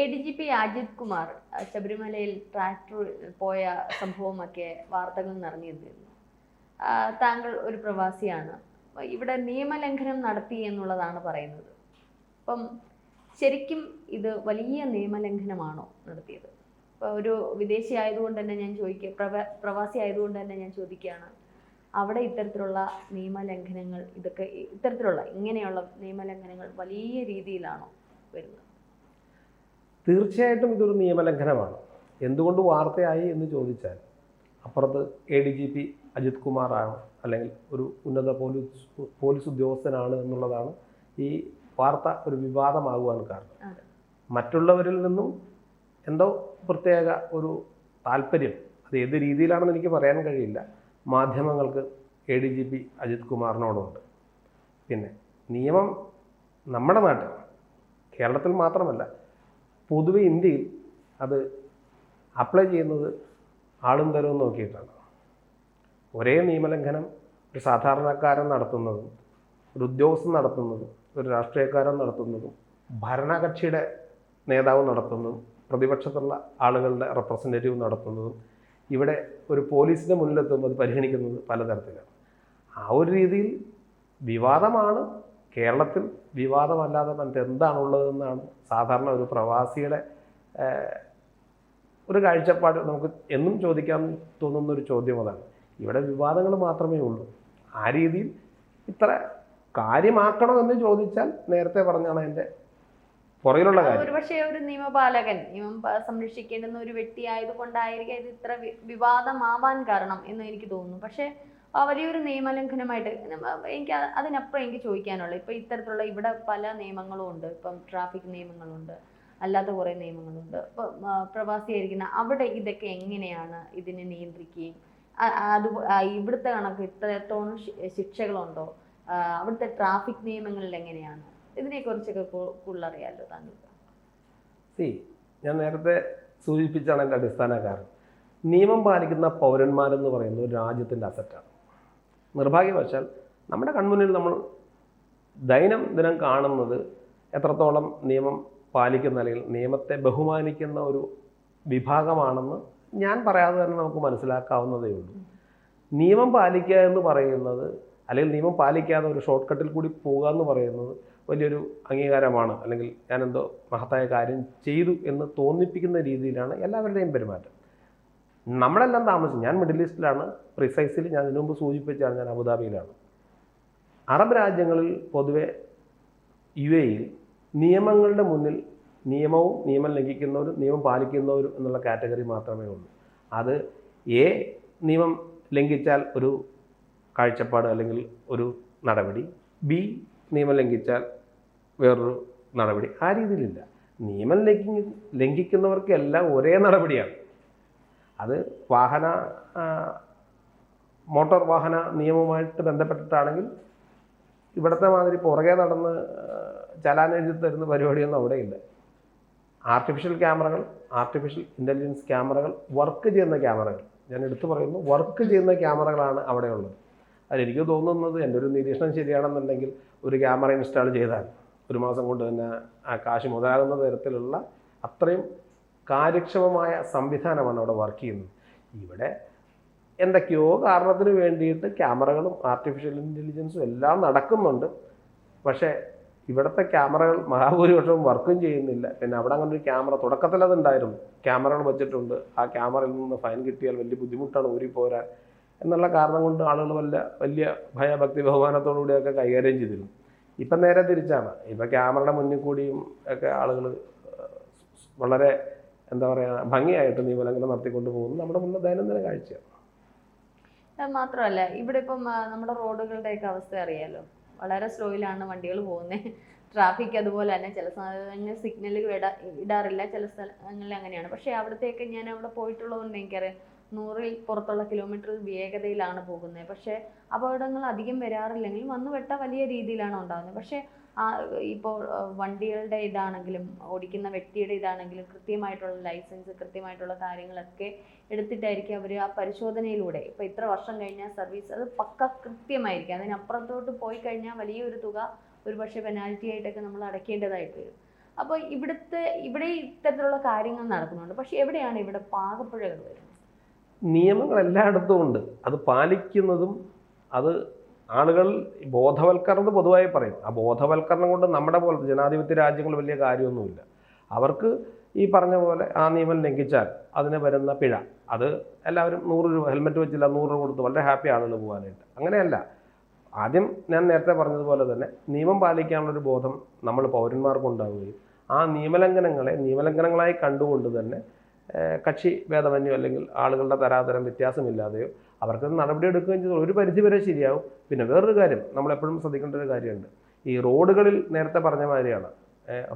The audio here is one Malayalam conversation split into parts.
A D G P Ajith Kumar ശബരിമലയിൽ ട്രാക്ടർ പോയ സംഭവമൊക്കെ വാർത്തകൾ നിറഞ്ഞിരുന്നു. താങ്കൾ ഒരു പ്രവാസിയാണ്. ഇവിടെ നിയമലംഘനം നടത്തി എന്നുള്ളതാണ് പറയുന്നത്. അപ്പം ശരിക്കും ഇത് വലിയ നിയമലംഘനമാണോ നടത്തിയത്? ഇപ്പോൾ ഒരു വിദേശി ആയതുകൊണ്ട് തന്നെ ഞാൻ ചോദിക്ക പ്രവാസി ആയതുകൊണ്ട് തന്നെ ഞാൻ ചോദിക്കുകയാണ്. അവിടെ ഇത്തരത്തിലുള്ള നിയമലംഘനങ്ങൾ ഇതൊക്കെ ഇത്തരത്തിലുള്ള ഇങ്ങനെയുള്ള നിയമലംഘനങ്ങൾ വലിയ രീതിയിലാണോ വരുന്നത്? തീർച്ചയായിട്ടും ഇതൊരു നിയമലംഘനമാണ്. എന്തുകൊണ്ട് വാർത്തയായി എന്ന് ചോദിച്ചാൽ അപ്പുറത്ത് A D G P Ajith കുമാറാണ് അല്ലെങ്കിൽ ഒരു ഉന്നത പോലീസ് പോലീസ് ഉദ്യോഗസ്ഥനാണ് എന്നുള്ളതാണ് ഈ വാർത്ത ഒരു വിവാദമാകുവാൻ കാരണം. മറ്റുള്ളവരിൽ നിന്നും എന്തോ പ്രത്യേക ഒരു താല്പര്യം അത് ഏത് രീതിയിലാണെന്ന് എനിക്ക് പറയാൻ കഴിയില്ല. മാധ്യമങ്ങൾക്ക് A D G P Ajith കുമാറിനോടുണ്ട്. പിന്നെ നിയമം നമ്മുടെ നാട്ടിൽ കേരളത്തിൽ മാത്രമല്ല പൊതുവെ ഇന്ത്യയിൽ അത് അപ്ലൈ ചെയ്യുന്നത് ആളും തരവും നോക്കിയിട്ടാണ്. ഒരേ നിയമലംഘനം ഒരു സാധാരണക്കാരൻ നടത്തുന്നതും ഒരു ഉദ്യോഗസ്ഥൻ നടത്തുന്നതും ഒരു രാഷ്ട്രീയക്കാരൻ നടത്തുന്നതും ഭരണകക്ഷിയുടെ നേതാവ് നടത്തുന്നതും പ്രതിപക്ഷത്തുള്ള ആളുകളുടെ റെപ്രസെന്റേറ്റീവ് നടത്തുന്നതും ഇവിടെ ഒരു പോലീസിന്റെ മുന്നിലെത്തുമ്പോൾ അത് പരിഗണിക്കുന്നത് പലതരത്തിലാണ്. ആ ഒരു രീതിയിൽ വിവാദമാണ് കേരളത്തിൽ വിവാദമല്ലാതെ മറ്റെന്താണുള്ളതെന്നാണ് സാധാരണ ഒരു പ്രവാസിയുടെ ഒരു കാഴ്ചപ്പാട് നമുക്ക് എന്നും ചോദിക്കാൻ തോന്നുന്ന ഒരു ചോദ്യം അതാണ്. ഇവിടെ വിവാദങ്ങൾ മാത്രമേ ഉള്ളൂ. ആ രീതിയിൽ ഇത്ര കാര്യമാക്കണോ എന്ന് ചോദിച്ചാൽ നേരത്തെ പറഞ്ഞാണ് എന്റെ പുറകിലുള്ള കാര്യം. ഒരുപക്ഷെ ഒരു നിയമപാലകൻ നിയമം സംരക്ഷിക്കേണ്ടുന്ന ഒരു വ്യക്തി ആയതുകൊണ്ടായിരിക്കും ഇത് ഇത്ര വിവാദമാവാൻ കാരണം എന്ന് എനിക്ക് തോന്നുന്നു. പക്ഷേ വലിയൊരു നിയമലംഘനമായിട്ട് എനിക്ക് അതിനപ്പുറം എനിക്ക് ചോദിക്കാനുള്ളത് ഇപ്പൊ ഇത്തരത്തിലുള്ള ഇവിടെ പല നിയമങ്ങളും ഉണ്ട്. ഇപ്പം ട്രാഫിക് നിയമങ്ങളുണ്ട്. അല്ലാത്ത കുറേ നിയമങ്ങളുണ്ട്. ആ, പ്രവാസിയായിരിക്കുന്ന അവിടെ ഇതൊക്കെ എങ്ങനെയാണ് ഇതിനെ നിയന്ത്രിക്കുകയും? അത് ഇവിടുത്തെ കണക്ക് ഇത്രത്തോളം ശിക്ഷകളുണ്ടോ? അവിടുത്തെ ട്രാഫിക് നിയമങ്ങളിൽ എങ്ങനെയാണ്? ഇതിനെക്കുറിച്ചൊക്കെ കൂടുതലറിയാമല്ലോ താങ്കൾക്ക്? സി ഞാൻ നേരത്തെ സൂചിപ്പിച്ചാണ് എന്റെ അടിസ്ഥാന കാരണം നിയമം പാലിക്കുന്ന പൗരന്മാരെന്ന് പറയുന്നത് രാജ്യത്തിന്റെ അസറ്റാണ് നിർഭാഗ്യവശാൽ നമ്മുടെ കൺമുന്നിൽ നമ്മൾ ദൈനം ദിനം കാണുന്നത് എത്രത്തോളം നിയമം പാലിക്കുന്ന അല്ലെങ്കിൽ നിയമത്തെ ബഹുമാനിക്കുന്ന ഒരു വിഭാഗമാണെന്ന് ഞാൻ പറയാതെ തന്നെ നമുക്ക് മനസ്സിലാക്കാവുന്നതേ ഉള്ളൂ. നിയമം പാലിക്കുക എന്ന് പറയുന്നത് അല്ലെങ്കിൽ നിയമം പാലിക്കാതെ ഒരു ഷോർട്ട് കട്ടിൽ കൂടി പോകുക എന്ന് പറയുന്നത് വലിയൊരു അംഗീകാരമാണ്. അല്ലെങ്കിൽ ഞാനെന്തോ മഹത്തായ കാര്യം ചെയ്തു എന്ന് തോന്നിപ്പിക്കുന്ന രീതിയിലാണ് എല്ലാവരുടെയും പെരുമാറ്റം. നമ്മളെല്ലാം താമസിച്ചു. ഞാൻ മിഡിൽ ഈസ്റ്റിലാണ്. പ്രിസൈസിൽ ഞാൻ ഇതിനു മുമ്പ് സൂചിപ്പിച്ചാണ് ഞാൻ അബുദാബിയിലാണ്. അറബ് രാജ്യങ്ങളിൽ പൊതുവെ യു എയിൽ നിയമങ്ങളുടെ മുന്നിൽ നിയമവും നിയമം ലംഘിക്കുന്നവരും നിയമം പാലിക്കുന്നവരും എന്നുള്ള കാറ്റഗറി മാത്രമേ ഉള്ളൂ. അത് എ നിയമം ലംഘിച്ചാൽ ഒരു കാഴ്ചപ്പാട് അല്ലെങ്കിൽ ഒരു നടപടി ബി നിയമം ലംഘിച്ചാൽ വേറൊരു നടപടി. ആ രീതിയിലില്ല. നിയമം ലംഘി ലംഘിക്കുന്നവർക്കെല്ലാം ഒരേ നടപടിയാണ്. അത് വാഹന മോട്ടോർ വാഹന നിയമവുമായിട്ട് ബന്ധപ്പെട്ടിട്ടാണെങ്കിൽ ഇവിടുത്തെ മാതിരി പുറകെ നടന്ന് ചലാൻ എഴുതി തരുന്ന പരിപാടിയൊന്നും അവിടെയില്ല. ആർട്ടിഫിഷ്യൽ ക്യാമറകൾ ആർട്ടിഫിഷ്യൽ ഇന്റലിജൻസ് ക്യാമറകൾ വർക്ക് ചെയ്യുന്ന ക്യാമറകൾ ഞാൻ എടുത്തു പറയുന്നു വർക്ക് ചെയ്യുന്ന ക്യാമറകളാണ് അവിടെയുള്ളത്. അതിലെനിക്ക് തോന്നുന്നത് എന്റെ ഒരു നിരീക്ഷണം ശരിയാണെന്നുണ്ടെങ്കിൽ ഒരു ക്യാമറ ഇൻസ്റ്റാൾ ചെയ്താൽ ഒരു മാസം കൊണ്ട് തന്നെ ആ കാശ് മുതലാകുന്ന തരത്തിലുള്ള അത്രയും കാര്യക്ഷമമായ സംവിധാനമാണ് അവിടെ വർക്ക് ചെയ്യുന്നത്. ഇവിടെ എന്തൊക്കെയോ കാരണത്തിന് വേണ്ടിയിട്ട് ക്യാമറകളും ആർട്ടിഫിഷ്യൽ ഇന്റലിജൻസും എല്ലാം നടക്കുന്നുണ്ട്. പക്ഷേ ഇവിടുത്തെ ക്യാമറകൾ മഹാഭൂരിപക്ഷവും വർക്കും ചെയ്യുന്നില്ല. പിന്നെ അവിടെ അങ്ങനെ ഒരു ക്യാമറ തുടക്കത്തിൽ അതുണ്ടായിരുന്നു ക്യാമറകൾ വെച്ചിട്ടുണ്ട്. ആ ക്യാമറയിൽ നിന്ന് ഫൈൻ കിട്ടിയാൽ വലിയ ബുദ്ധിമുട്ടാണ് ഊരിപ്പോരാൻ എന്നുള്ള കാരണം കൊണ്ട് ആളുകൾ വല്ല വലിയ ഭയഭക്തി ബഹുമാനത്തോടുകൂടിയൊക്കെ കൈകാര്യം ചെയ്തിരുന്നു. ഇപ്പം നേരെ തിരിച്ചാണ്. ഇപ്പം ക്യാമറയുടെ മുന്നിൽ കൂടിയും ഒക്കെ ആളുകൾ വളരെ എന്താ പറയുക ഭംഗിയായിട്ട് നിയമലംഘനം നടത്തിക്കൊണ്ട് പോകുന്നു നമ്മുടെ മുന്നിൽ ദൈനംദിന കാഴ്ചയാണ് മാത്രമല്ല ഇവിടെ ഇപ്പം നമ്മുടെ റോഡുകളുടെയൊക്കെ അവസ്ഥ അറിയാലോ. വളരെ സ്ലോയിലാണ് വണ്ടികൾ പോകുന്നത് ട്രാഫിക് അതുപോലെ തന്നെ ചില സ്ഥലങ്ങളിൽ സിഗ്നൽ ഇടാ ഇടാറില്ല. ചില സ്ഥലങ്ങളിൽ അങ്ങനെയാണ്. പക്ഷേ അവിടത്തേക്ക് ഞാൻ അവിടെ പോയിട്ടുള്ളതുകൊണ്ട് എനിക്കറിയാം നൂറിൽ പുറത്തുള്ള കിലോമീറ്റർ വേഗതയിലാണ് പോകുന്നത്. പക്ഷേ അപകടങ്ങൾ അധികം വരാറില്ലെങ്കിലും വന്നു വെട്ട വലിയ രീതിയിലാണ് ഉണ്ടാകുന്നത്. പക്ഷേ ആ ഇപ്പോൾ വണ്ടികളുടെ ഇതാണെങ്കിലും ഓടിക്കുന്ന വ്യക്തിയുടെ ഇതാണെങ്കിലും കൃത്യമായിട്ടുള്ള ലൈസൻസ് കൃത്യമായിട്ടുള്ള കാര്യങ്ങളൊക്കെ എടുത്തിട്ടായിരിക്കും അവർ ആ പരിശോധനയിലൂടെ. ഇപ്പോൾ ഇത്ര വർഷം കഴിഞ്ഞാൽ സർവീസ് അത് പക്ക കൃത്യമായിരിക്കും. അതിനപ്പുറത്തോട്ട് പോയി കഴിഞ്ഞാൽ വലിയൊരു തുക ഒരു പക്ഷേ പെനാൽറ്റി ആയിട്ടൊക്കെ നമ്മൾ അടയ്ക്കേണ്ടതായിട്ട് വരും. അപ്പോൾ ഇവിടുത്തെ ഇവിടെ ഇത്തരത്തിലുള്ള കാര്യങ്ങൾ നടക്കുന്നുണ്ട്. പക്ഷെ എവിടെയാണ് ഇവിടെ പാകപ്പുഴകൾ വരുന്നത്? നിയമങ്ങൾ എല്ലായിടത്തും ഉണ്ട്. അത് പാലിക്കുന്നതും അത് ആളുകൾ ബോധവൽക്കരണം പൊതുവായി പറയും. ആ ബോധവൽക്കരണം കൊണ്ട് നമ്മുടെ പോലത്തെ ജനാധിപത്യ രാജ്യങ്ങൾ വലിയ കാര്യമൊന്നുമില്ല. അവർക്ക് ഈ പറഞ്ഞ പോലെ ആ നിയമം ലംഘിച്ചാൽ അതിന് വരുന്ന പിഴ. അത് എല്ലാവരും നൂറ് രൂപ ഹെൽമെറ്റ് വെച്ചില്ല നൂറ് രൂപ കൊടുത്ത് വളരെ ഹാപ്പി ആളുകൾ പോകാനായിട്ട്. അങ്ങനെയല്ല. ആദ്യം ഞാൻ നേരത്തെ പറഞ്ഞതുപോലെ തന്നെ നിയമം പാലിക്കാനുള്ളൊരു ബോധം നമ്മൾ പൗരന്മാർക്കുണ്ടാവുകയും ആ നിയമലംഘനങ്ങളെ നിയമലംഘനങ്ങളായി കണ്ടുകൊണ്ട് തന്നെ കക്ഷി ഭേദമന്യോ അല്ലെങ്കിൽ ആളുകളുടെ തരാതരം വ്യത്യാസമില്ലാതെയോ അവർക്ക് നടപടി എടുക്കുകയും ചെയ്തു. ഒരു പരിധി വരെ ശരിയാവും. പിന്നെ വേറൊരു കാര്യം നമ്മളെപ്പോഴും ശ്രദ്ധിക്കേണ്ട ഒരു കാര്യമുണ്ട്. ഈ റോഡുകളിൽ നേരത്തെ പറഞ്ഞ മാതിരിയാണ്.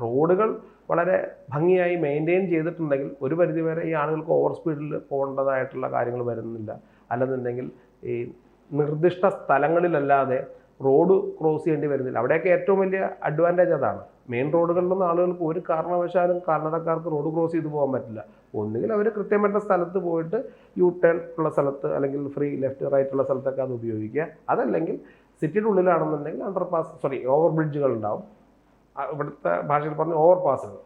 റോഡുകൾ വളരെ ഭംഗിയായി മെയിന്റെയിൻ ചെയ്തിട്ടുണ്ടെങ്കിൽ ഒരു പരിധി വരെ ഈ ആളുകൾക്ക് ഓവർ സ്പീഡിൽ പോകേണ്ടതായിട്ടുള്ള കാര്യങ്ങൾ വരുന്നില്ല. അല്ലെന്നുണ്ടെങ്കിൽ ഈ നിർദ്ദിഷ്ട സ്ഥലങ്ങളിലല്ലാതെ റോഡ് ക്രോസ് ചെയ്യേണ്ടി വരുന്നില്ല. അവിടെയൊക്കെ ഏറ്റവും വലിയ അഡ്വാന്റേജ് അതാണ്. മെയിൻ റോഡുകളിലൊന്നും ആളുകൾക്ക് ഒരു കാരണവശാലും കർണാടകക്കാർക്ക് റോഡ് ക്രോസ് ചെയ്ത് പോകാൻ പറ്റില്ല. ഒന്നുകിൽ അവർ കൃത്യമായിട്ട് സ്ഥലത്ത് പോയിട്ട് യു ടേൺ ഉള്ള സ്ഥലത്ത് അല്ലെങ്കിൽ ഫ്രീ ലെഫ്റ്റ് റൈറ്റ് ഉള്ള സ്ഥലത്തൊക്കെ അത് ഉപയോഗിക്കുക. അതല്ലെങ്കിൽ സിറ്റിയുടെ ഉള്ളിലാണെന്നുണ്ടെങ്കിൽ അണ്ടർ പാസ് സോറി ഓവർ ബ്രിഡ്ജുകൾ ഉണ്ടാവും ഇവിടുത്തെ ഭാഷയിൽ പറഞ്ഞ ഓവർ പാസുകൾ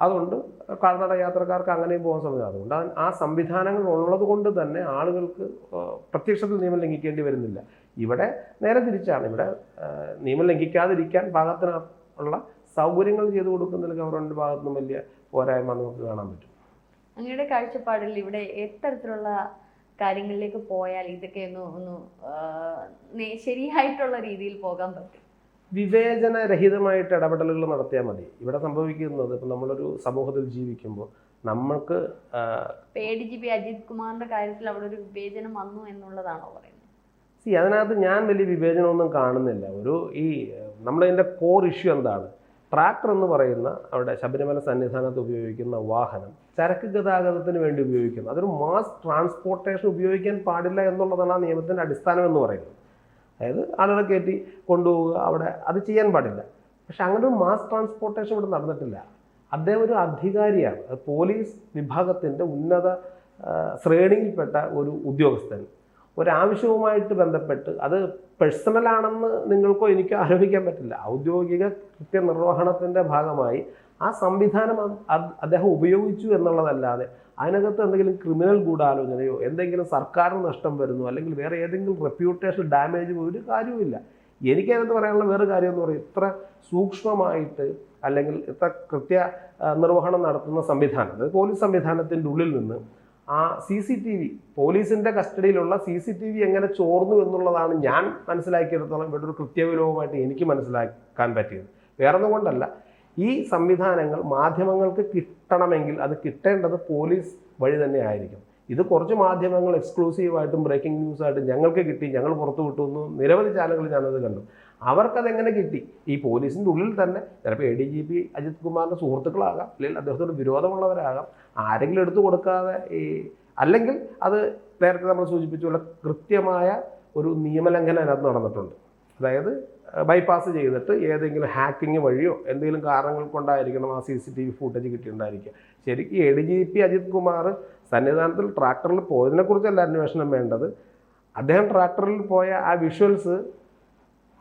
അതുകൊണ്ട് കർണാടക യാത്രക്കാർക്ക് അങ്ങനെയും പോകാൻ സംവിധാനം അതുകൊണ്ട് ആ സംവിധാനങ്ങൾ ഉള്ളത് കൊണ്ട് തന്നെ ആളുകൾക്ക് പ്രത്യക്ഷത്തിൽ നിയമം ലംഘിക്കേണ്ടി വരുന്നില്ല. ഇവിടെ നേരെ തിരിച്ചാണ്. ഇവിടെ നിയമം ലംഘിക്കാതിരിക്കാൻ പാകത്തിന് ഉള്ള സൗകര്യങ്ങൾ ചെയ്തു കൊടുക്കുന്നതിൽ ഗവൺമെന്റ് ഭാഗത്തു നിന്നും വലിയ പോരായ്മ നമുക്ക് കാണാൻ പറ്റും. അങ്ങയുടെ കാഴ്ചപ്പാടിൽ ഇവിടെ എത്തരത്തിലുള്ള കാര്യങ്ങളിലേക്ക് പോയാൽ ഇതൊക്കെ ഒന്ന് ഒന്ന് ശരിയായിട്ടുള്ള രീതിയിൽ പോകാൻ പറ്റും. വിവേചനരഹിതമായിട്ട് ഇടപെടലുകൾ നടത്തിയാൽ മതി. ഇവിടെ സംഭവിക്കുന്നത് ഇപ്പം നമ്മളൊരു സമൂഹത്തിൽ ജീവിക്കുമ്പോൾ നമ്മൾക്ക് പേടി ജി പി അജിത് കുമാറിന്റെ കാര്യത്തിൽ അവിടെ ഒരു വിവേചനം വന്നു എന്നുള്ളതാണോ പറയുന്നത്? സി അതിനകത്ത് ഞാൻ വലിയ വിവേചനമൊന്നും കാണുന്നില്ല. ഒരു ഈ നമ്മളതിന്റെ കോർ ഇഷ്യൂ എന്താണ്? ട്രാക്ടർ എന്ന് പറയുന്ന അവിടെ ശബരിമല സന്നിധാനത്ത് ഉപയോഗിക്കുന്ന വാഹനം ചരക്ക് ഗതാഗതത്തിന് വേണ്ടി ഉപയോഗിക്കുന്നു. അതൊരു മാസ് ട്രാൻസ്പോർട്ടേഷൻ ഉപയോഗിക്കാൻ പാടില്ല എന്നുള്ളതാണ് ആ നിയമത്തിന്റെ അടിസ്ഥാനം എന്ന് പറയുന്നത്. അതായത് ആളുകളെ കയറ്റി കൊണ്ടുപോവുക അവിടെ അത് ചെയ്യാൻ പാടില്ല. പക്ഷെ അങ്ങനെ ഒരു മാസ് ട്രാൻസ്പോർട്ടേഷൻ ഇവിടെ നടന്നിട്ടില്ല. അദ്ദേഹം ഒരു അധികാരിയാണ്. പോലീസ് വിഭാഗത്തിന്റെ ഉന്നത ശ്രേണിയിൽപ്പെട്ട ഒരു ഉദ്യോഗസ്ഥൻ. ഒരാവശ്യവുമായിട്ട് ബന്ധപ്പെട്ട് അത് പേഴ്സണലാണെന്ന് നിങ്ങൾക്കോ എനിക്കോ ആരോപിക്കാൻ പറ്റില്ല. ഔദ്യോഗിക കൃത്യനിർവഹണത്തിന്റെ ഭാഗമായി ആ സംവിധാനം അദ്ദേഹം ഉപയോഗിച്ചു എന്നുള്ളതല്ലാതെ അതിനകത്ത് എന്തെങ്കിലും ക്രിമിനൽ ഗൂഢാലോചനയോ എന്തെങ്കിലും സർക്കാരിന് നഷ്ടം വരുന്നു അല്ലെങ്കിൽ വേറെ ഏതെങ്കിലും റെപ്യൂട്ടേഷൻ ഡാമേജ് ഒരു കാര്യവുമില്ല. എനിക്കതിനകത്ത് പറയാനുള്ള വേറെ കാര്യം എന്ന് പറയും ഇത്ര സൂക്ഷ്മമായിട്ട് അല്ലെങ്കിൽ ഇത്ര കൃത്യ നിർവഹണം നടത്തുന്ന സംവിധാനം അതായത് പോലീസ് സംവിധാനത്തിന്റെ ഉള്ളിൽ നിന്ന് ആ സി സി ടി വി പോലീസിന്റെ കസ്റ്റഡിയിലുള്ള സി സി ടി വി എങ്ങനെ ചോർന്നു എന്നുള്ളതാണ് ഞാൻ മനസ്സിലാക്കിയെടുത്തോളം ഇവിടെ ഒരു കൃത്യവിലോപമായിട്ട് എനിക്ക് മനസ്സിലാക്കാൻ പറ്റിയത്. വേറൊന്നും കൊണ്ടല്ല ഈ സംവിധാനങ്ങൾ മാധ്യമങ്ങൾക്ക് കിട്ടണമെങ്കിൽ അത് കിട്ടേണ്ടത് പോലീസ് വഴി തന്നെ ആയിരിക്കും. ഇത് കുറച്ച് മാധ്യമങ്ങൾ എക്സ്ക്ലൂസീവായിട്ടും ബ്രേക്കിംഗ് ന്യൂസായിട്ടും ഞങ്ങൾക്ക് കിട്ടി ഞങ്ങൾ പുറത്തു വിട്ടു എന്ന് നിരവധി ചാനലുകൾ ഞാനത് കണ്ടു. അവർക്കതെങ്ങനെ കിട്ടി? ഈ പോലീസിന്റെ ഉള്ളിൽ തന്നെ ചിലപ്പോൾ A D G P Ajith കുമാറിന്റെ സുഹൃത്തുക്കളാകാം അല്ലെങ്കിൽ അദ്ദേഹത്തോട് വിരോധമുള്ളവരാകാം ആരെങ്കിലും എടുത്തു കൊടുക്കാതെ ഈ അല്ലെങ്കിൽ അത് നേരത്തെ നമ്മൾ സൂചിപ്പിച്ച പോലെ കൃത്യമായ ഒരു നിയമലംഘനം അതിനകത്ത് നടന്നിട്ടുണ്ട്. അതായത് ബൈപ്പാസ് ചെയ്തിട്ട് ഏതെങ്കിലും ഹാക്കിങ് വഴിയോ എന്തെങ്കിലും കാരണങ്ങൾ കൊണ്ടായിരിക്കണം ആ C C T V footage കിട്ടിയിട്ടുണ്ടായിരിക്കുക. ശരിക്കും A D G P Ajith Kumar സന്നിധാനത്തിൽ ട്രാക്ടറിൽ പോയതിനെക്കുറിച്ചല്ല അന്വേഷണം വേണ്ടത്. അദ്ദേഹം ട്രാക്ടറിൽ പോയ ആ വിഷ്വൽസ്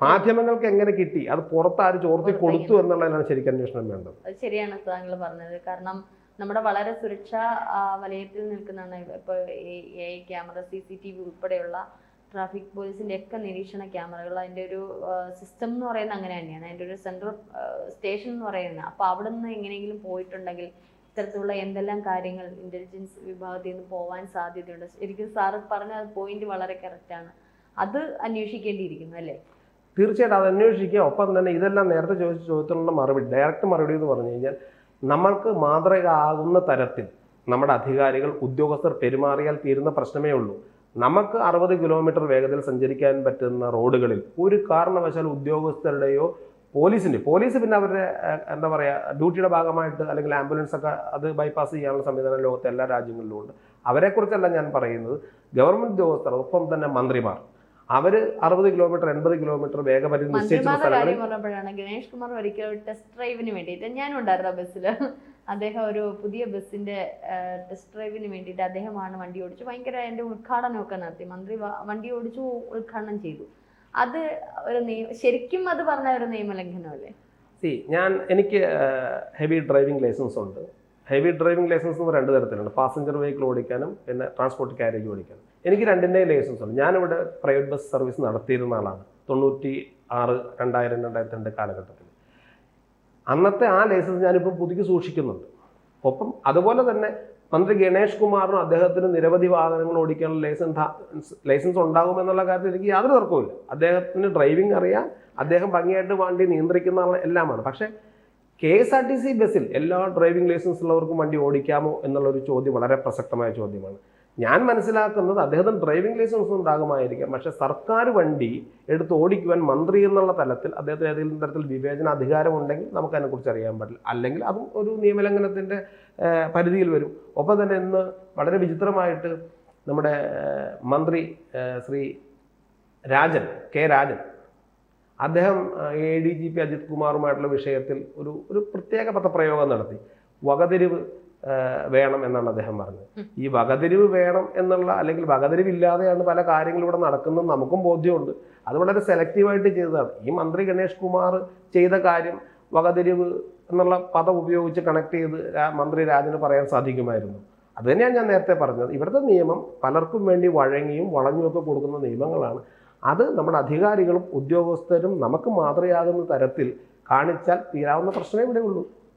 മാധ്യമങ്ങൾക്ക് എങ്ങനെ കിട്ടി? അത് പുറത്ത് ആര് ചോർത്തി കൊടുത്തു എന്നുള്ളതിനാണ് ശരിക്കും അന്വേഷണം വേണ്ടത്. അത് ശരിയാണ് താങ്കൾ പറഞ്ഞത്. കാരണം നമ്മുടെ വളരെ സുരക്ഷാ വലയത്തിൽ നിൽക്കുന്നതാണ് ഇപ്പോൾ A I camera C C T V ഉൾപ്പെടെയുള്ള ട്രാഫിക് പോലീസിന്റെ ഒക്കെ നിരീക്ഷണ ക്യാമറകൾ അതിന്റെ ഒരു സിസ്റ്റം എന്ന് പറയുന്നത് അങ്ങനെ തന്നെയാണ്. അതിന്റെ ഒരു സെൻട്രൽ സ്റ്റേഷൻ എന്ന് പറയുന്നത്. അപ്പോൾ അവിടെ നിന്ന് എങ്ങനെയെങ്കിലും പോയിട്ടുണ്ടെങ്കിൽ ഇത്തരത്തിലുള്ള എന്തെല്ലാം കാര്യങ്ങൾ ഇന്റലിജൻസ് വിഭാഗത്തിൽ നിന്ന് പോവാൻ സാധ്യതയുണ്ട്? ശരിക്കും സാറ് പറഞ്ഞ പോയിന്റ് വളരെ കറക്റ്റാണ് അത് അന്വേഷിക്കേണ്ടിയിരിക്കുന്നു അല്ലേ? തീർച്ചയായിട്ടും അത് അന്വേഷിക്കുക. ഒപ്പം തന്നെ ഇതെല്ലാം നേരത്തെ ചോദിച്ച ചോദ്യത്തിനുള്ള മറുപടി ഡയറക്റ്റ് മറുപടി എന്ന് പറഞ്ഞു കഴിഞ്ഞാൽ നമ്മൾക്ക് മാതൃക ആകുന്ന തരത്തിൽ നമ്മുടെ അധികാരികൾ ഉദ്യോഗസ്ഥർ പെരുമാറിയാൽ തീരുന്ന പ്രശ്നമേ ഉള്ളൂ. നമുക്ക് അറുപത് കിലോമീറ്റർ വേഗതയിൽ സഞ്ചരിക്കാൻ പറ്റുന്ന റോഡുകളിൽ ഒരു കാരണവശാൽ ഉദ്യോഗസ്ഥരുടെയോ പോലീസിന്റെ പോലീസ് പിന്നെ അവരുടെ എന്താ പറയുക ഡ്യൂട്ടിയുടെ ഭാഗമായിട്ട് അല്ലെങ്കിൽ ആംബുലൻസ് ഒക്കെ അത് ബൈപ്പാസ് ചെയ്യാനുള്ള സംവിധാനം ലോകത്തെ എല്ലാ രാജ്യങ്ങളിലും ഉണ്ട്. അവരെക്കുറിച്ചല്ല ഞാൻ പറയുന്നത്. ഗവൺമെന്റ് ഉദ്യോഗസ്ഥർ ഒപ്പം തന്നെ മന്ത്രിമാർ അവർ അറുപത് കിലോമീറ്റർ എൺപത് കിലോമീറ്റർ വേഗപരിധി നിശ്ചയിച്ച കാര്യം പറഞ്ഞപ്പോഴാണ് ഗണേഷ് കുമാർ ഒരിക്കൽ ടെസ്റ്റ് ഡ്രൈവിന് വേണ്ടിയിട്ട് ഞാനുണ്ടായിരുന്നു ആ ബസ്സിൽ അദ്ദേഹം ഒരു പുതിയ ബസ്സിന്റെ ടെസ്റ്റ് ഡ്രൈവിന് വേണ്ടിയിട്ട് അദ്ദേഹമാണ് വണ്ടി ഓടിച്ചു ഭയങ്കര അതിന്റെ ഉദ്ഘാടനമൊക്കെ നടത്തി. മന്ത്രി വണ്ടി ഓടിച്ചു ഉദ്ഘാടനം ചെയ്തു. അത് ഒരു നിയമ ശരിക്കും അത് പറഞ്ഞ ഒരു നിയമലംഘനമല്ലേ? സി ഞാൻ എനിക്ക് ഹെവി ഡ്രൈവിംഗ് ലൈസൻസ് ഉണ്ട്. ഹെവി ഡ്രൈവിംഗ് ലൈസൻസ് എന്ന് രണ്ട് തരത്തിലുണ്ട്. പാസഞ്ചർ വെഹിക്കിൾ ഓടിക്കാനും പിന്നെ ട്രാൻസ്പോർട്ട് കാരേജ് ഓടിക്കാനും. എനിക്ക് രണ്ടിന്റെയും ലൈസൻസ് ഉണ്ട്. ഞാനിവിടെ പ്രൈവറ്റ് ബസ് സർവീസ് നടത്തിയിരുന്ന ആളാണ്. തൊണ്ണൂറ്റി ആറ് രണ്ടായിരം രണ്ടായിരത്തി രണ്ട് കാലഘട്ടത്തിൽ. അന്നത്തെ ആ ലൈസൻസ് ഞാനിപ്പോൾ പുതുക്കി സൂക്ഷിക്കുന്നുണ്ട്. ഒപ്പം അതുപോലെ തന്നെ മന്ത്രി ഗണേഷ് കുമാറിനും അദ്ദേഹത്തിന് നിരവധി വാഹനങ്ങൾ ഓടിക്കാനുള്ള ലൈസൻസ് ലൈസൻസ് ഉണ്ടാകുമെന്നുള്ള കാര്യത്തിൽ എനിക്ക് യാതൊരു തർക്കവുമില്ല. അദ്ദേഹത്തിന് ഡ്രൈവിംഗ് അറിയാം. അദ്ദേഹം ഭംഗിയായിട്ട് വണ്ടി നിയന്ത്രിക്കുന്ന എല്ലാമാണ്. പക്ഷേ K S R T C ബസ്സിൽ എല്ലാ ഡ്രൈവിംഗ് ലൈസൻസ് ഉള്ളവർക്കും വണ്ടി ഓടിക്കാമോ എന്നുള്ളൊരു ചോദ്യം വളരെ പ്രസക്തമായ ചോദ്യമാണ്. ഞാൻ മനസ്സിലാക്കുന്നത് അദ്ദേഹത്തിന് ഡ്രൈവിംഗ് ലൈസൻസ് ഉണ്ടാകുമായിരിക്കാം. പക്ഷെ സർക്കാർ വണ്ടി എടുത്ത് ഓടിക്കുവാൻ മന്ത്രി എന്നുള്ള തലത്തിൽ അദ്ദേഹത്തിന് ഏതെങ്കിലും തരത്തിൽ വിവേചന അധികാരമുണ്ടെങ്കിൽ നമുക്കതിനെക്കുറിച്ച് അറിയാൻ പറ്റില്ല. അല്ലെങ്കിൽ അതും ഒരു നിയമലംഘനത്തിന്റെ പരിധിയിൽ വരും. ഒപ്പം തന്നെ ഇന്ന് വളരെ വിചിത്രമായിട്ട് നമ്മുടെ മന്ത്രി ശ്രീ രാജൻ കെ രാജൻ അദ്ദേഹം A D G P Ajith കുമാറുമായിട്ടുള്ള വിഷയത്തിൽ ഒരു ഒരു പ്രത്യേക പദപ്രയോഗം നടത്തി. വകതിരിവ് വേണം എന്നാണ് അദ്ദേഹം പറഞ്ഞത്. ഈ വകതിരിവ് വേണം എന്നുള്ള അല്ലെങ്കിൽ വകതിരിവില്ലാതെയാണ് പല കാര്യങ്ങളും ഇവിടെ നടക്കുന്നത് നമുക്കും ബോധ്യമുണ്ട്. അത് വളരെ സെലക്റ്റീവായിട്ട് ചെയ്തതാണ്. ഈ മന്ത്രി ഗണേഷ് കുമാർ ചെയ്ത കാര്യം വകതിരിവ് എന്നുള്ള പദം ഉപയോഗിച്ച് കണക്ട് ചെയ്ത് മന്ത്രി രാജന് പറയാൻ സാധിക്കുമായിരുന്നു. അത് തന്നെയാണ് ഞാൻ നേരത്തെ പറഞ്ഞത്. ഇവിടുത്തെ നിയമം പലർക്കും വേണ്ടി വഴങ്ങിയും വളഞ്ഞുമൊക്കെ കൊടുക്കുന്ന നിയമങ്ങളാണ്. അത് നമ്മുടെ അധികാരികളും ഉദ്യോഗസ്ഥരും നമുക്ക് മാതൃകയാകുന്ന തരത്തിൽ കാണിച്ചാൽ തീരാവുന്ന പ്രശ്നമേ ഇവിടെ ഉള്ളൂ